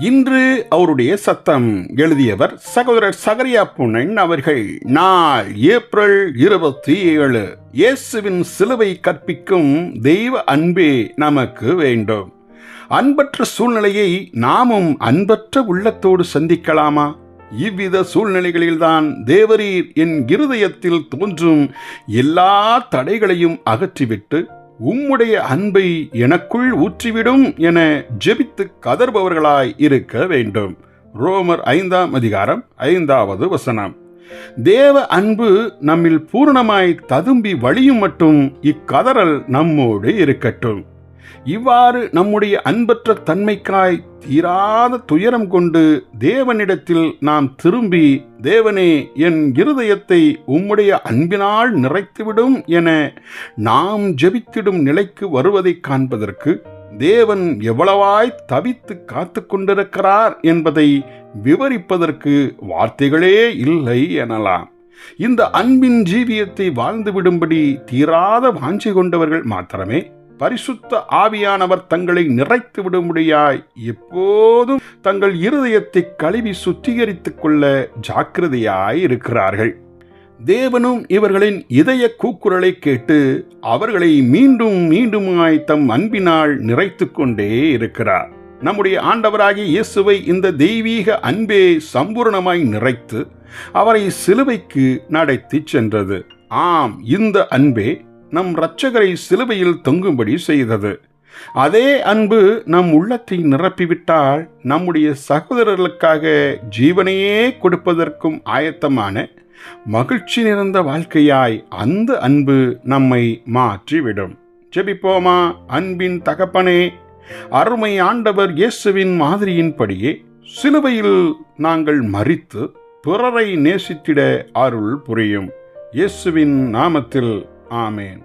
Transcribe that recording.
இன்று அவருடைய சத்தம் எழுதியவர் சகோதரர் சகரியா புனன் அவர்கள். நாள் ஏப்ரல் இருபத்தி ஏழு இயேசுவின் சிலுவை கற்பிக்கும் தெய்வ அன்பே நமக்கு வேண்டும். அன்பற்ற சூழ்நிலையை நாமும் அன்பற்ற உள்ளத்தோடு சந்திக்கலாமா? இவ்வித சூழ்நிலைகளில்தான் தேவரீர் என் இருதயத்தில் தோன்றும் எல்லா தடைகளையும் அகற்றிவிட்டு உம்முடைய அன்பை எனக்குள் ஊற்றிவிடும் என ஜெபித்து கதர்பவர்களாய் இருக்க வேண்டும். ரோமர் ஐந்தாம் அதிகாரம் ஐந்தாவது வசனம். தேவ அன்பு நம்மில் பூரணமாய் ததும்பி வழியும் மட்டும் இக்கதறல் நம்மோடு இருக்கட்டும். இவ்வாறு நம்முடைய அன்பற்ற தன்மைக்காய் தீராத துயரம் கொண்டு தேவனிடத்தில் நாம் திரும்பி தேவனே என் இருதயத்தை உம்முடைய அன்பினால் நிறைத்துவிடும் என நாம் ஜெபித்திடும் நிலைக்கு வருவதைக் காண்பதற்கு தேவன் எவ்வளவாய் தவித்து காத்து கொண்டிருக்கிறார் என்பதை விவரிப்பதற்கு வார்த்தைகளே இல்லை எனலாம். இந்த அன்பின் ஜீவியத்தை வாழ்ந்துவிடும்படி தீராத வாஞ்சி கொண்டவர்கள் மாத்திரமே. பரிசுத்த ஆவியானவர் தங்களை நிறைத்து விடும்படியாய் எப்போதும் தங்கள் இருதயத்தை கழுவி சுத்திகரித்துக் கொள்ள ஜாக்கிரதையாய் இருக்கிறார்கள். தேவனும் இவர்களின் இதய கூக்குரலை கேட்டு அவர்களை மீண்டும் மீண்டுமாய் தம் அன்பினால் நிறைத்து கொண்டே இருக்கிறார். நம்முடைய ஆண்டவராகிய இயேசுவை இந்த தெய்வீக அன்பே சம்பூர்ணமாய் நிறைத்து அவரை சிலுவைக்கு நடத்தி சென்றது. ஆம் இந்த அன்பே நம் இரட்சகரை சிலுவையில் தொங்கும்படி செய்தது. அதே அன்பு நம் உள்ளத்தை நிரப்பிவிட்டால் நம்முடைய சகோதரர்களுக்காக ஜீவனையே கொடுப்பதற்கும் ஆயத்தமான மகிழ்ச்சி நிறைந்த வாழ்க்கையாய் அந்த அன்பு நம்மை மாற்றிவிடும். ஜெபிப்போமா அன்பின் தகப்பனே? அருமை ஆண்டவர் இயேசுவின் மாதிரியின்படியே சிலுவையில் நாங்கள் மறித்து பிறரை நேசித்திட அருள் புரியும். இயேசுவின் நாமத்தில் ஆமேன்.